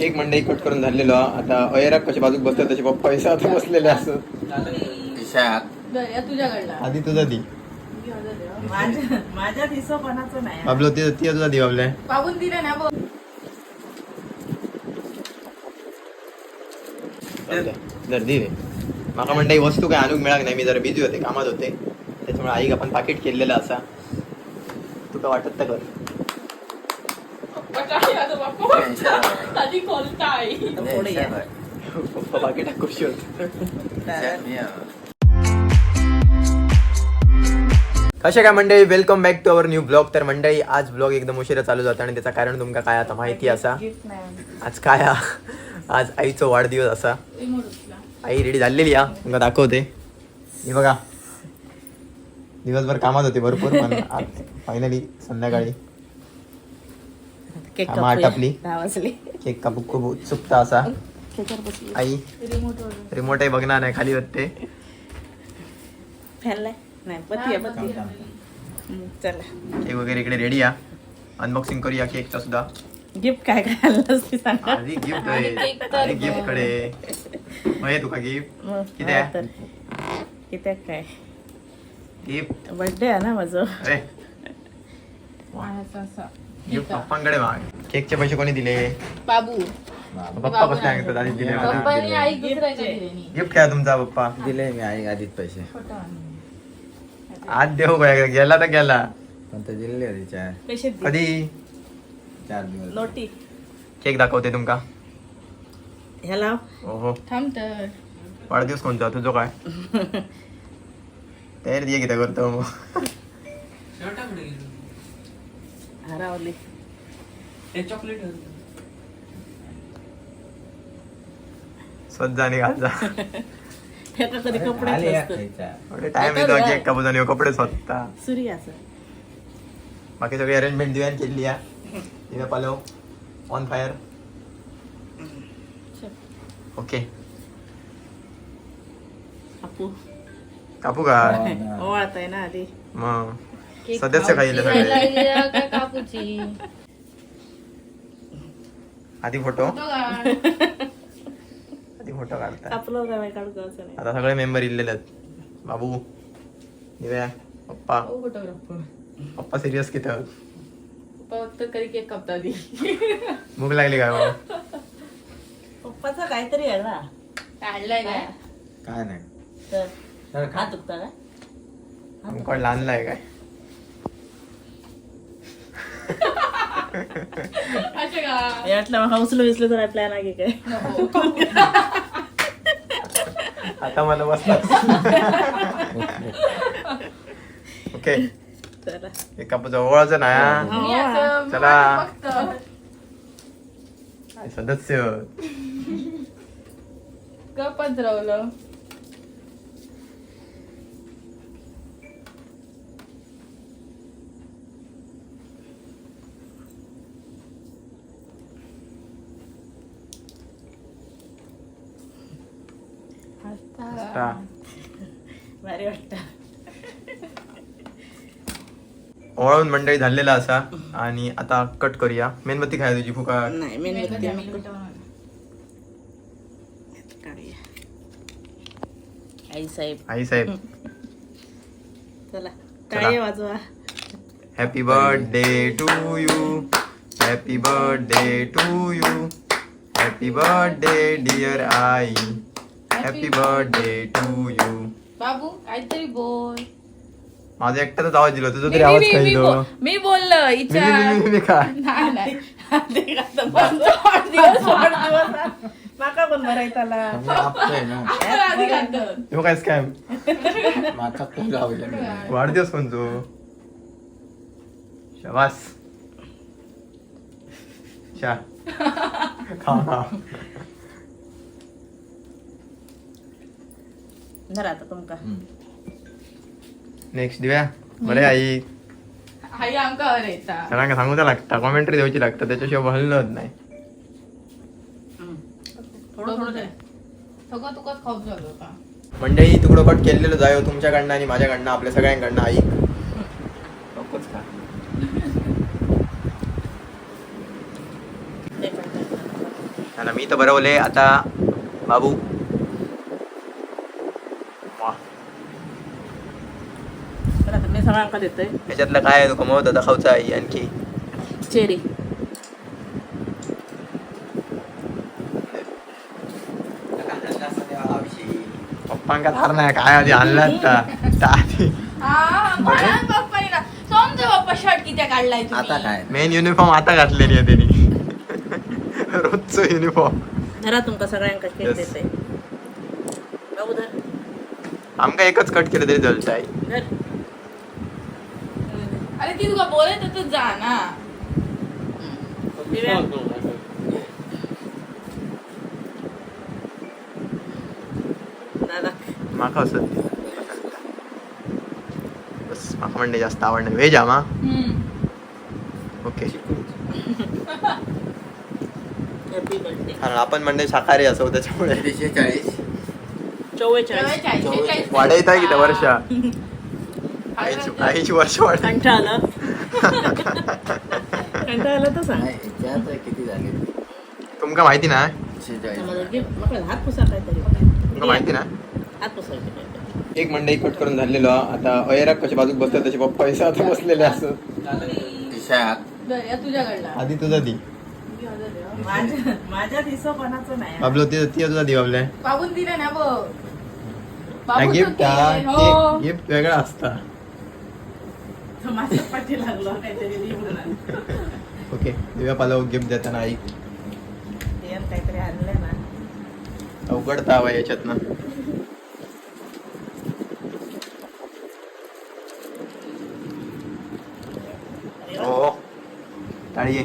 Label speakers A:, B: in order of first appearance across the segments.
A: Cake मंडई cut करून झालेलो. हा. आता अयराक कशा बाजूक बसतात तसे पप्पा पैसे आता बसलेले असं
B: या तुझ्याकडला.
A: आधी तुझा दी.
C: माझ्या माझ्या हिशोबानाचं नाही.
A: बाबलो ती ती तुझा दी बाबले
B: पाहून दिले ना बघ.
A: जर दी रे माका मंडई वस्तू काय आणूक मिळाक नाही. मी जरा बिझी होते कामात होते. त्याच्यामुळे आईक आपण पाकिट केलेलं असा. तुका वाटत तर कर.
B: आधी
A: खुशी होत. कशा काय मंडळी welcome back to our new blog तर मंडळी आज ब्लॉग एकदम उशिरा चालू जाता आणि त्याचं कारण तुमका काय आता माहिती असा? आज काय? हा? आज आईचा वाढदिवस असा. आई रेडी झालेली हा तुमका दाखवते. हे बघा. दिवसभर कामात होते भरपूर पण आज फायनली संध्याकाळी.
C: केक. दहा वाजले.
A: केक कापूक खूप उत्सुकता असा.
C: त्याच्यावर बसली.
A: आई रिमोट आहे बघणार नाही खाली होते
C: फॅनलाय? नाही पती आहे हम्म, चला.
A: केक वगैरे इकडे रेडी आहे अनबॉक्सिंग करूया केकचा सुद्धा.
C: गिफ्ट काय काय ती सांगा.
A: आधी गिफ्ट
B: तर
A: आधी गिफ्टकडे. मग तुका गिफ्ट
C: मग
A: किती
C: हा
A: आहे?
C: तर. किती आहे काय?
A: गिफ्ट
C: बर्थडे आहे ना माझं.
A: अरे गिफ्ट पप्पांकडे माग केकचे पैसे कोणी दिले?
B: बाबू.
A: पप्पा कसले सांगतात आधी दिले मला
B: पप्पाने आई दुसऱ्याच्या दिलेनी
A: गिफ्ट काय तुमचा पप्पा?
D: दिले मी आई आधीच पैसे.
A: आज देऊ काय गेला तर गेला.
D: पण ते दिलेले होते चार.
C: पैसे दे.
A: कधी?
D: चार दिवस.
C: नोटी.
A: केक दाखवते तुमका.
C: ह्याला?
A: ओहो.
B: थांब तर.
A: वाढदिवस कोणता? तुझं काय? तयारी दिये किती करतो. मग घालजा
C: ह्याचा कधी कपडे
D: या.
A: एवढे टाइम येतो आणि कपडे स्वतः.
C: असं
A: बाकी सगळी अरेंजमेंट दिव्यान केली आहे दिव्या पालव ऑन फायर ओके.
C: आपू
A: कापू का?
D: हो ना.
C: ओवाळत आहे ना आधी.
A: मग. सदस्य खायले सगळे
B: का कापूची
A: आधी फोटो
B: का?
A: आधी फोटो काढतात
C: आपलं काय काढू का असं नाही
A: आता सगळे मेंबर इल्लेले आहेत बाबू दिव्या पप्पा
B: हो फोटोग्राफर
A: पप्पा सिरियस किती आहोत?
B: पप्पा फक्त कधी केक कापता आधी
A: भूक लागली काय बाबा
C: पप्पाचा काहीतरी आहे ना
B: काढलाय काय
D: काय नाही
C: तर. हात दुखता काय
A: आमकड लहानला आहे काय
B: असं का?
C: यातलं हौसलं विसलं तर प्लॅन आहे की काय?
A: आता मला बसला ओके
C: चला.
A: एक ओळाचं ना
B: मी असं मी
A: चला.
B: माझं फक्त.
A: सदस्य.
B: गपच रावलं
C: भारी वाटतं.
A: ओळून मंडळी झालेला असा आणि आता कट करूया. मेणबत्ती खाय तुझी फुका.
C: नाही मेणबत्ती आई साहेब.
A: आई साहेब.
C: चला टाळी वाजवा.
A: Happy birthday to you happy birthday to you happy birthday dear I. Happy birthday to you
B: बाबू काहीतरी बोल.
A: माझा एकट्याचाच आवाज दिला तुझा तरी आवाज
B: मी
A: दिलो
B: बोल- मी बोललं इच्छा
A: मी- काय?
B: नाही नाही.
C: माका पण.
A: ह्यो काय स्कॅम
D: माका पण लावले मी.
A: वाढदिवस कोणतो शबास. शा खा खा.
C: धरा आता तुमका.
D: हम्म.
A: नेक्स्ट दिव्या. बरे आई.
B: आई आमका हरयता
A: सगळ्यांना सांगूचा लागता कॉमेंट्री द्यायची लागतं त्याच्याशिवाय हलत नाही.
C: थोडं थोडं द्या.
B: सगळं तुकाच खाऊच झालं का
A: मंडळी तुकडं कट केलेलं जायो तुमच्याकडनं आणि माझ्याकडनं आपल्या सगळ्यांकडनं आई. नकोच का मी तर बरवले. आता बाबू वा
C: तर आता मी सगळ्यांका देतोय.
A: याच्यातलं काय आहे तो कमवत होता खाऊचा आई आणखी?
C: चेरी.
A: पप्पांका धार नाही काय आधी आणला
B: काढलाय तुम्ही.
D: आता काय?
A: मेन युनिफॉर्म आता घातलेली आहे त्यांनी. रोजचं युनिफॉर्म
C: धरा तुमका सगळ्यांका केक. देतोय. बाबू धर.
A: आमका एकच कट केलं तरी चलत आहे
C: धर.
B: अरे ती तुका बोलत तर जा ना.
A: असं बस म्हणणे जास्त आवडणं. व्हेज आमा
B: हम्म.
A: ओके.
C: हॅपी बर्थडे
A: कारण आपण म्हणजे शाकाहारी असो त्याच्यामुळे.
D: चाळीस
C: चव्वेचाळीस.
A: आहे की त्या वर्ष? आईची आईची वर्ष वाढ
C: कंटाळा आला. कंटाळा आला तर सांग.
D: किती झाले?
A: तुमका माहिती ना?
C: हात पुसा काहीतरी.
A: तुमका माहिती ना?
C: हात
A: एक मंडई कट करून झालेलो. आता अयराक कशी बाजूक बसतात तसे पप्पा पैसे आता बसलेले असं
D: दिशा.
B: बरं, या तुझ्याकडला.
A: आधी तुझा दी.
C: माझ्या माझ्या दिसो कोणाचं नाही.
A: बाबलो ती ती तुझा दी बाबले.
B: बाबून दिलं ना
A: गिफ्ट
B: हो.
A: गिफ्ट वेगळा असता
C: तर माझ्या पाठी लागलो काहीतरी दे म्हणून.
A: ओके दिव्या पालव गिफ्ट देताना आई
C: काहीतरी आणलंय ना
A: अवघडता हवा याच्यातनं
C: अरे वा.
A: हो टाळी आहे.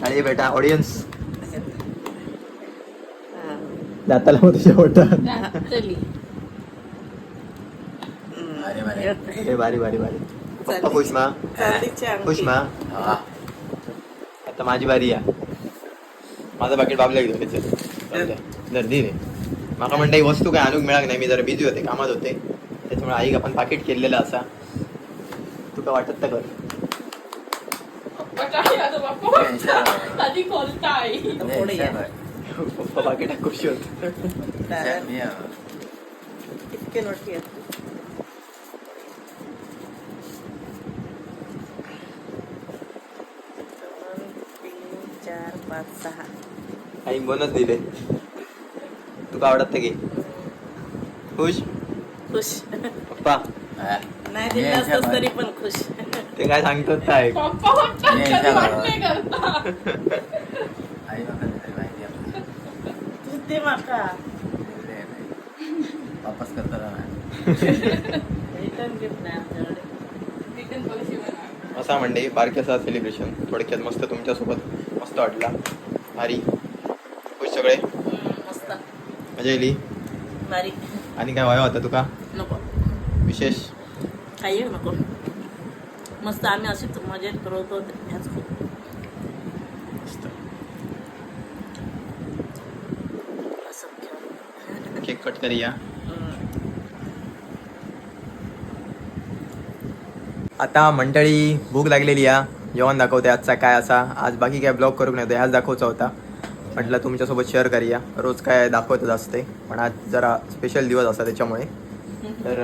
A: टाळी आहे बेटा ऑडियन्स. दाताला मग तुझ्या
B: चली.
D: अरे बारे.
A: ए बारी बारी खुश मा. खुश मा.
D: हा.
A: आता माझी बारी या. माझं पाकिट बाबल्या घेऊन यायचं जर दे रे. माका म्हणता ही वस्तू काय आणूक मिळाक नाही. मी जरा बिझी होते कामात होते. त्याच्यामुळे आईक आपण पाकिट केलेलं असा. तुका वाटत तर कर
B: पप्पा काय आता बाप्पा?
D: टेन्शन.
B: आधी खोलताय
C: पुढे ये.
D: टेन्शन.
A: पप्पा पाकिटात खुशी होत
C: तर
D: मी, अं,
C: इतके नोटी आहेत दोन, तीन चार पाच सहा.
A: आई बोनस दिले. तुका आवडत ते खुश?
C: खुश.
A: पप्पा?
D: हा.
C: नाही दिलं असतंस तरी. पण खुश.
A: ते काय सांगतात काय.
C: तू माका.
D: वापस करता.
C: रिटर्न गिफ्ट नाही आमच्याकडे.
A: असा म्हणजे बारकेसा सेलिब्रेशन थोडक्यात मस्त तुमच्यासोबत. मस्त वाटला. भारी. खुश सगळे?
C: मस्त.
A: मजा येली
C: बारीक
A: आणि काय व्हायला होता तुका?
C: नको.
A: विशेष?
C: काही नको. मस्त आम्ही अशीच मजेत करत होतो. ह्याच खूप.
A: केक कट करूया. आता मंडळी भूक लागलेली या. जेवण दाखवते आजचा काय असा. आज बाकी काय ब्लॉग करूक नाही ह्याच दाखवचा होता. म्हटलं तुमच्यासोबत शेअर करूया. रोज काय दाखवतच असते. पण आज जरा स्पेशल दिवस असा त्याच्यामुळे. तर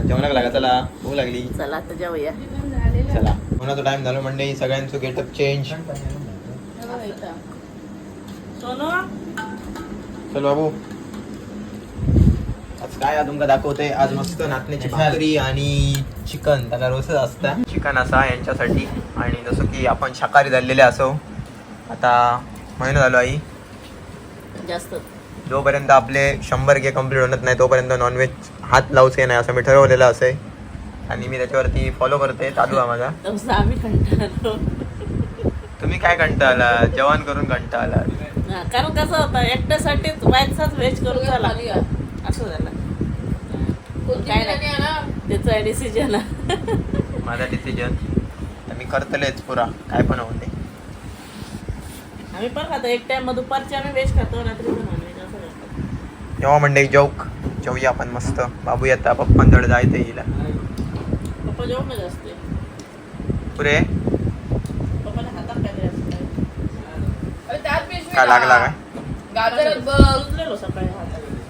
A: जेवणाक लागा चला भूक लागली.
C: चला आता
B: झालेलं
A: चला. टाइम झालो म्हणजे सगळ्यांचं गेटअप चेंज
B: हे
A: चल बाबू. काय तुमका दाखवते आज मस्त नाचण्याची भाकरी आणि चिकन. त्याला रोजच असतं. चिकन असा यांच्यासाठी. आणि जसं की आपण शाकाहारी झालेले असो. आता महिना झालो आई.
C: जास्त.
A: जोपर्यंत आपले शंभर के कंप्लीट होत नाही तोपर्यंत नॉनव्हेज हात लावचे नाही असं मी ठरवलेलं असे आणि मी त्याच्यावरती फॉलो करते. चालू आहे माझा. तुम्ही काय कंटाळला? जेवण करून कंटाळला.
C: हा, कारण कसं होतं एकट्यासाठीच व्हायचाच व्हेज करून झाला. असं झालं. काय नाही. त्याचा डिसिजन
A: माझा डिसिजन मी करतलेच पुरा. काय पण होते
C: आम्ही पण खातो. एक टाइम दुपारची आम्ही व्हेज खातो रात्री
A: जेव्हा मंडई जोक जेवूया आपण मस्त. बाबू येता पप्पांजवळ जायचं हिला.
C: पप्पा जेवणच असते
A: पुरे.
C: पप्पाला हातात
A: काय लागला काय?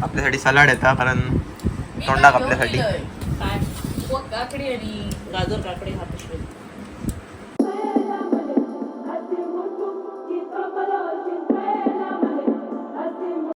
A: आपल्यासाठी सलाड येतात कारण तोंडाक
B: पण
A: आपल्यासाठी
B: काकडी आणि
C: गाजर काकडी हा